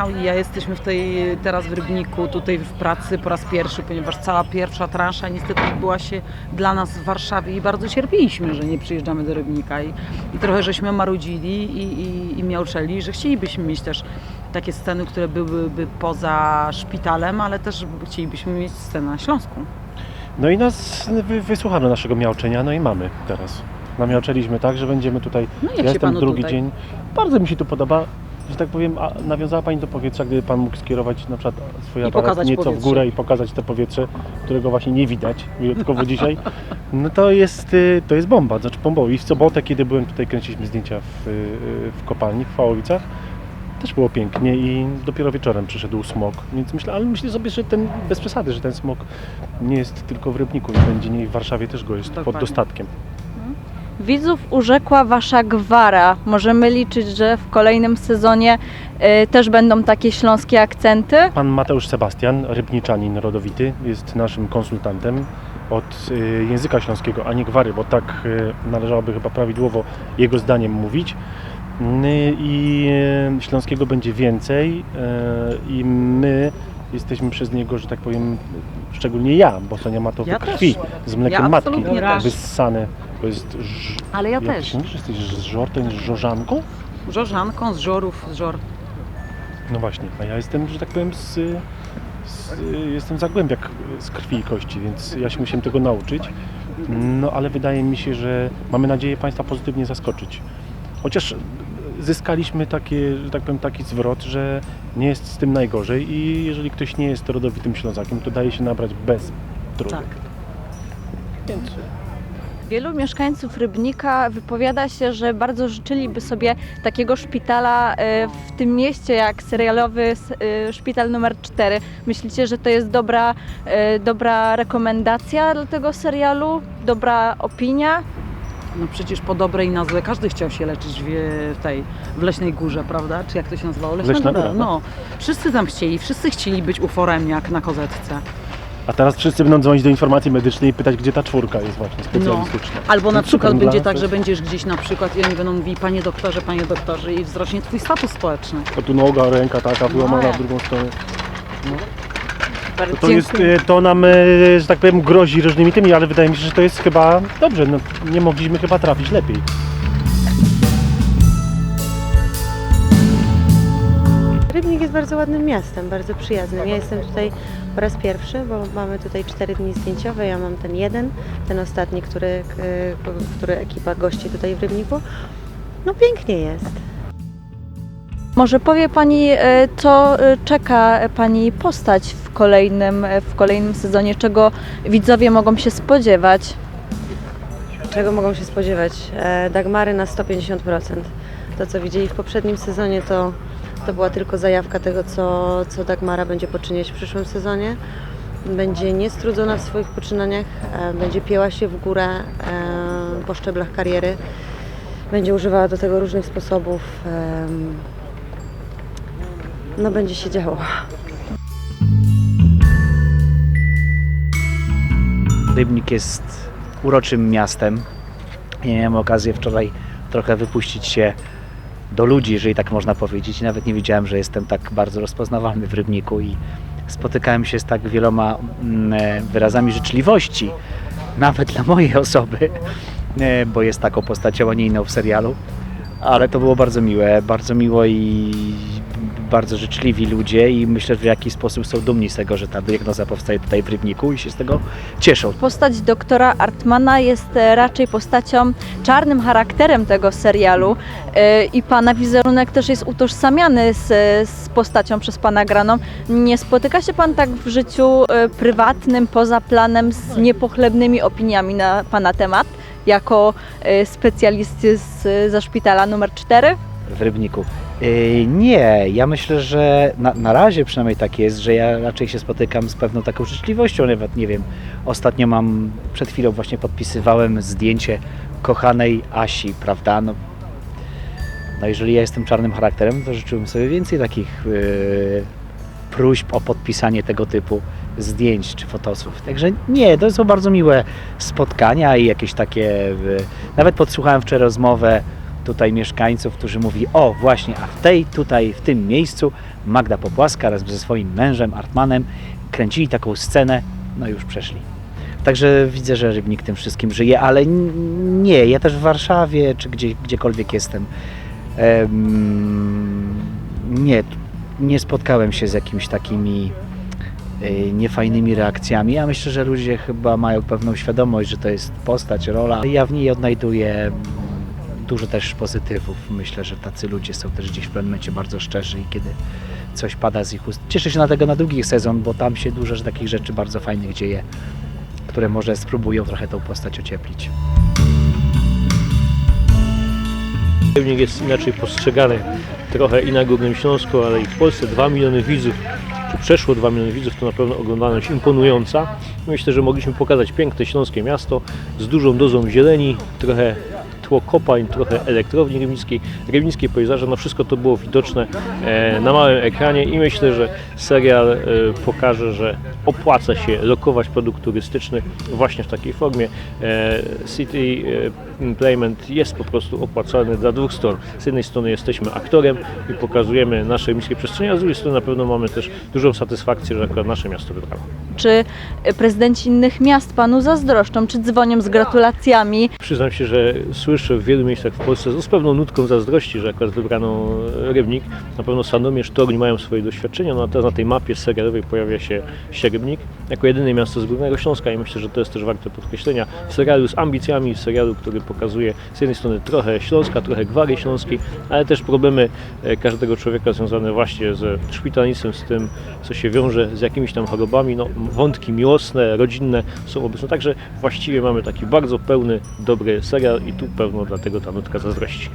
Michał i ja jesteśmy w tej teraz w Rybniku, tutaj w pracy po raz pierwszy, ponieważ cała pierwsza transza niestety odbyła się dla nas w Warszawie i bardzo cierpieliśmy, że nie przyjeżdżamy do Rybnika i, i trochę żeśmy marudzili i, i, i miauczeli, że chcielibyśmy mieć też takie sceny, które byłyby poza szpitalem, ale też chcielibyśmy mieć scenę na Śląsku. No i nas wy, wysłuchano naszego miauczenia, no i mamy teraz. Namiauczeliśmy tak, że będziemy tutaj. No ja jestem drugi tutaj? dzień. Bardzo mi się tu podoba. Że tak powiem, a nawiązała Pani do powietrza, gdyby Pan mógł skierować na przykład swój I aparat pokazać nieco w powietrze. górę i pokazać to powietrze, którego właśnie nie widać, wyjątkowo dzisiaj, no to jest, y, to jest bomba, znaczy bombowo. I w sobotę, kiedy byłem tutaj, kręciliśmy zdjęcia w, y, w kopalni, w Fałowicach, też było pięknie i dopiero wieczorem przyszedł smog, więc myślę, ale myślę sobie, że ten, bez przesady, że ten smog nie jest tylko w Rybniku, i będzie nie w Warszawie też go jest pod Dokładnie. dostatkiem. Widzów urzekła wasza gwara. Możemy liczyć, że w kolejnym sezonie y, też będą takie śląskie akcenty. Pan Mateusz Sebastian, rybniczanin rodowity, jest naszym konsultantem od y, języka śląskiego, a nie gwary, bo tak y, należałoby chyba prawidłowo jego zdaniem mówić. Y, I y, śląskiego będzie więcej y, i my jesteśmy przez niego, że tak powiem, szczególnie ja, bo Sonia ma to Ja we krwi, też. z mlekiem Ja matki, absolutnie też. wyssane. To jest, ż, Ale ja jak też. się mówisz, jesteś z żor, to jest żorzanką? Żorzanką, z żorów, z żor. No właśnie, a ja jestem, że tak powiem, z, z, jestem zagłębiak z krwi i kości, więc ja się musiałem tego nauczyć. No ale wydaje mi się, że mamy nadzieję Państwa pozytywnie zaskoczyć. Chociaż zyskaliśmy takie, że tak powiem, taki zwrot, że nie jest z tym najgorzej i jeżeli ktoś nie jest rodowitym Ślązakiem, to daje się nabrać bez trudu. Tak. Więc Wielu mieszkańców Rybnika wypowiada się, że bardzo życzyliby sobie takiego szpitala y, w tym mieście jak serialowy y, szpital numer 4. Myślicie, że to jest dobra, y, dobra rekomendacja dla tego serialu? Dobra opinia? No przecież po dobrej na złe każdy chciał się leczyć w, w tej w Leśnej Górze, prawda? Czy jak to się nazywało? Leśna, Leśna Góra. Góra, No, wszyscy tam chcieli, wszyscy chcieli być uforem jak na kozetce. A teraz wszyscy będą dzwonić do informacji medycznej i pytać, gdzie ta czwórka jest właśnie specjalistyczna. Albo na No przykład super, będzie dla- tak, że będziesz gdzieś na przykład i oni będą mówili panie doktorze, panie doktorze i wzrośnie twój status społeczny. O tu noga, ręka taka wyłamana jak? w drugą stronę. Bardzo To, jest, dziękuję. e, to nam, e, że tak powiem, grozi różnymi tymi, ale wydaje mi się, że to jest chyba dobrze. No, nie mogliśmy chyba trafić lepiej. Rybnik jest bardzo ładnym miastem, bardzo przyjaznym. Ja jestem tutaj po raz pierwszy, bo mamy tutaj cztery dni zdjęciowe. Ja mam ten jeden, ten ostatni, który, k- który ekipa gości tutaj w Rybniku. No pięknie jest. Może powie Pani, e, co e, czeka Pani postać w kolejnym, e, w kolejnym sezonie, czego widzowie mogą się spodziewać? Czego mogą się spodziewać? E, Dagmary na 150%. To, co widzieli w poprzednim sezonie, to, to była tylko zajawka tego, co, co Dagmara będzie poczyniać w przyszłym sezonie. Będzie niestrudzona w swoich poczynaniach, e, będzie pięła się w górę e, po szczeblach kariery, będzie używała do tego różnych sposobów. No, będzie się działo. Rybnik jest uroczym miastem. Ja miałem okazję wczoraj trochę wypuścić się do ludzi, jeżeli tak można powiedzieć. I nawet nie wiedziałem, że jestem tak bardzo rozpoznawalny w Rybniku i spotykałem się z tak wieloma mm, e, wyrazami życzliwości, nawet dla mojej osoby, e, bo jest taką postacią, a nie inną w serialu. Ale to było bardzo miłe, bardzo miło i bardzo życzliwi ludzie i myślę, że w jakiś sposób są dumni z tego, że ta diagnoza powstaje tutaj w Rybniku i się z tego cieszą. Postać doktora Artmana jest e, raczej postacią, czarnym charakterem tego serialu e, i pana wizerunek też jest utożsamiany z, z postacią przez pana graną. Nie spotyka się pan tak w życiu e, prywatnym, poza planem z niepochlebnymi opiniami na pana temat, jako specjalisty z, ze szpitala numer 4? w Rybniku. Yy, Nie, ja myślę, że na, na razie przynajmniej tak jest, że ja raczej się spotykam z pewną taką życzliwością, nawet nie wiem, ostatnio mam, przed chwilą właśnie podpisywałem zdjęcie kochanej Asi, prawda, no, no jeżeli ja jestem czarnym charakterem, to życzyłbym sobie więcej takich yy, próśb o podpisanie tego typu zdjęć czy fotosów. Także nie, to są bardzo miłe spotkania i jakieś takie, yy, nawet podsłuchałem wczoraj rozmowę tutaj mieszkańców, którzy mówi, o właśnie, a w tej tutaj, w tym miejscu Magda Popłaska razem ze swoim mężem Artmanem kręcili taką scenę, no już przeszli. Także widzę, że Rybnik tym wszystkim żyje, ale nie, ja też w Warszawie, czy gdzie, gdziekolwiek jestem, em, nie, nie spotkałem się z jakimiś takimi y, niefajnymi reakcjami. Ja myślę, że ludzie chyba mają pewną świadomość, że to jest postać, rola. Ja w niej odnajduję dużo też pozytywów. Myślę, że tacy ludzie są też gdzieś w pewnym momencie bardzo szczerzy i kiedy coś pada z ich ust. Cieszę się na tego na drugi sezon, bo tam się dużo takich rzeczy bardzo fajnych dzieje, które może spróbują trochę tą postać ocieplić. Rybnik jest inaczej postrzegany trochę i na Górnym Śląsku, ale i w Polsce 2 miliony widzów, czy przeszło 2 miliony widzów, to na pewno oglądalność imponująca. Myślę, że mogliśmy pokazać piękne śląskie miasto z dużą dozą zieleni, trochę tło kopalń, trochę elektrowni rybnickiej, rybnickie pejzaże, no wszystko to było widoczne e, na małym ekranie i myślę, że serial e, pokaże, że opłaca się lokować produkt turystyczny właśnie w takiej formie. E, City Playment jest po prostu opłacalny dla dwóch stron. Z jednej strony jesteśmy aktorem i pokazujemy nasze rybnickie przestrzenie, a z drugiej strony na pewno mamy też dużą satysfakcję, że akurat nasze miasto wybrało. Czy prezydenci innych miast panu zazdroszczą, czy dzwonią z gratulacjami? Przyznam się, że słyszę w wielu miejscach w Polsce z pewną nutką zazdrości, że akurat wybrano Rybnik. Na pewno Sandomierz, Toruń mają swoje doświadczenia, no a teraz na tej mapie serialowej pojawia się, Rybnik jako jedyne miasto z Górnego Śląska i myślę, że to jest też warte podkreślenia. W serialu z ambicjami, serialu, który pokazuje z jednej strony trochę Śląska, trochę Gwary Śląskiej, ale też problemy e, każdego człowieka związane właśnie ze szpitalnictwem, z tym, co się wiąże z jakimiś tam chorobami. No, wątki miłosne, rodzinne są obecne. Także właściwie mamy taki bardzo pełny, dobry serial i tu pewno dlatego ta nutka zazdrości.